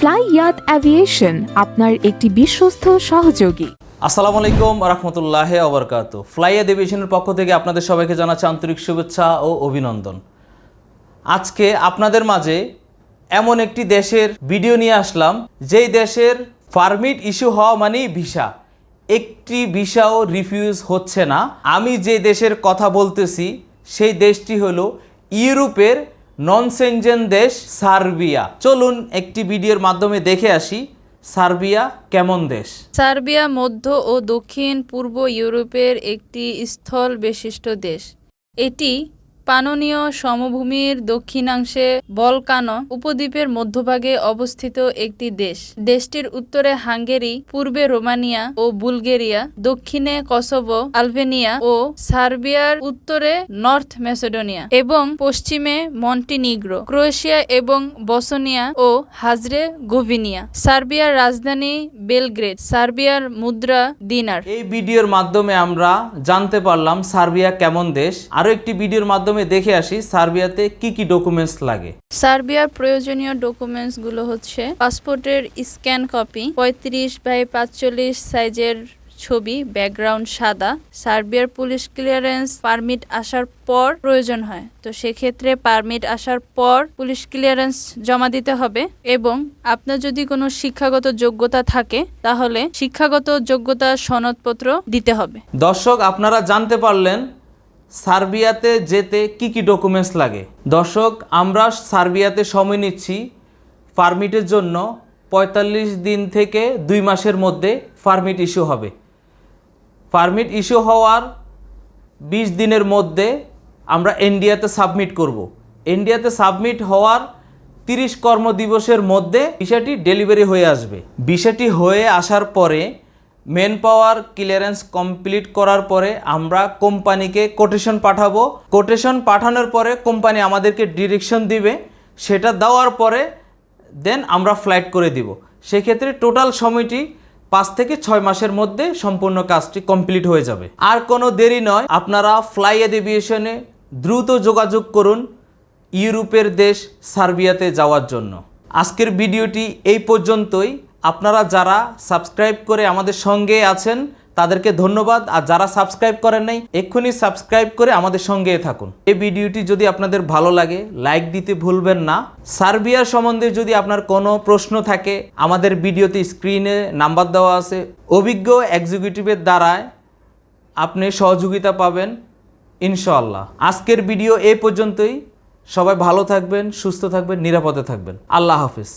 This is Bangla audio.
ফ্লাই ইয়াত অ্যাভিয়েশন আপনার একটি বিশ্বস্ত সহযোগী। আসসালামু আলাইকুম রহমতুল্লাহ অবরকাত ফ্লাইয়া দেবিয়েশনের পক্ষ থেকে আপনাদের সবাইকে জানাচ্ছি আন্তরিক শুভেচ্ছা ও অভিনন্দন। আজকে আপনাদের মাঝে এমন একটি দেশের ভিডিও নিয়ে আসলাম, যেই দেশের পারমিট ইস্যু হওয়া মানেই ভিসা একটি ভিসাও রিফিউজ হচ্ছে না। আমি যে দেশের কথা বলতেছি, সেই দেশটি হলো ইউরোপের নন সেনজেন দেশ সার্বিয়া। চলুন একটি ভিডিওর মাধ্যমে দেখে আসি সার্বিয়া কেমন দেশ। সার্বিয়া মধ্য ও দক্ষিণ পূর্ব ইউরোপের একটি স্থল বিশিষ্ট দেশ। এটি পাননীয় সমভূমির দক্ষিণাংশে বলকানো উপদ্বীপের মধ্যভাগে অবস্থিত একটি দেশ। দেশটির উত্তরে হাঙ্গেরি, পূর্বে রোমানিয়া ও বুলগেরিয়া, দক্ষিণে কসোভো, আলবেনিয়া ও সার্বিয়ার উত্তরে নর্থ ম্যাসেডোনিয়া এবং পশ্চিমে মন্টিনিগ্রো, ক্রোয়েশিয়া এবং বসনিয়া ও হাজরে গোভিনিয়া। সার্বিয়ার রাজধানী বেলগ্রেড, সার্বিয়ার মুদ্রা দিনার। এই ভিডিওর মাধ্যমে আমরা জানতে পারলাম সার্বিয়া কেমন দেশ। আরও একটি ভিডিওর মাধ্যমে দেখে আসি সার্বিয়াতে কি কি ডকুমেন্টস লাগে। সার্বিয়ার প্রয়োজনীয় ডকুমেন্টসগুলো হচ্ছে পাসপোর্টের স্ক্যান কপি পঁয়ত্রিশ বাই পাঁচচল্লিশ সাইজের ছবি ব্যাকগ্রাউন্ড সাদা সার্বিয়ার পুলিশ ক্লিয়ারেন্স পারমিট আসার পর প্রয়োজন হয়। তো সেক্ষেত্রে পারমিট আসার পর পুলিশ ক্লিয়ারেন্স জমা দিতে হবে এবং আপনার যদি কোনো শিক্ষাগত যোগ্যতা থাকে তাহলে শিক্ষাগত যোগ্যতা সনদপত্র দিতে হবে। দর্শক আপনারা জানতে পারলেন সার্বিয়াতে যেতে কি কি ডকুমেন্টস লাগে? দর্শক, আমরা সার্বিয়াতে সময় নিচ্ছি পারমিটের জন্য পঁয়তাল্লিশ দিন থেকে দুই মাসের মধ্যে পারমিট ইস্যু হবে। পারমিট ইস্যু হওয়ার বিশ দিনের মধ্যে আমরা ইন্ডিয়াতে সাবমিট করব। ইন্ডিয়াতে সাবমিট হওয়ার তিরিশ কর্মদিবসের মধ্যে বিষয়টি ডেলিভারি হয়ে আসবে। বিষয়টি হয়ে আসার পরে মেন পাওয়ার ক্লিয়ারেন্স কমপ্লিট করার পরে আমরা কোম্পানিকে কোটেশন পাঠাবো। কোটেশন পাঠানোর পরে কোম্পানি আমাদেরকে ডিরেকশন দিবে। সেটা দেওয়ার পরে দেন আমরা ফ্লাইট করে দিব। সেক্ষেত্রে টোটাল সময়টি পাঁচ থেকে ছয় মাসের মধ্যে সম্পূর্ণ কাজটি কমপ্লিট হয়ে যাবে। আর কোনো দেরি নয়, আপনারা ফ্লাই এভিয়েশনে দ্রুত যোগাযোগ করুন ইউরোপের দেশ সার্বিয়াতে যাওয়ার জন্য। আজকের ভিডিওটি এই পর্যন্তই। আপনারা যারা সাবস্ক্রাইব করে আমাদের সঙ্গে আছেন, তাদেরকে ধন্যবাদ। আর যারা সাবস্ক্রাইব করেন নাই, এক্ষুনি সাবস্ক্রাইব করে আমাদের সঙ্গে থাকুন। এই ভিডিওটি যদি আপনাদের ভালো লাগে, লাইক দিতে ভুলবেন না। সার্বিয়ার সম্বন্ধে যদি আপনার কোনো প্রশ্ন থাকে, আমাদের ভিডিওতে স্ক্রিনে নাম্বার দেওয়া আছে। অভিজ্ঞ এক্সিকিউটিভের দ্বারায় আপনি সহযোগিতা পাবেন, ইনশাআল্লাহ। আজকের ভিডিও এ পর্যন্তই। সবাই ভালো থাকবেন, সুস্থ থাকবেন, নিরাপদে থাকবেন। আল্লাহ হাফিজ।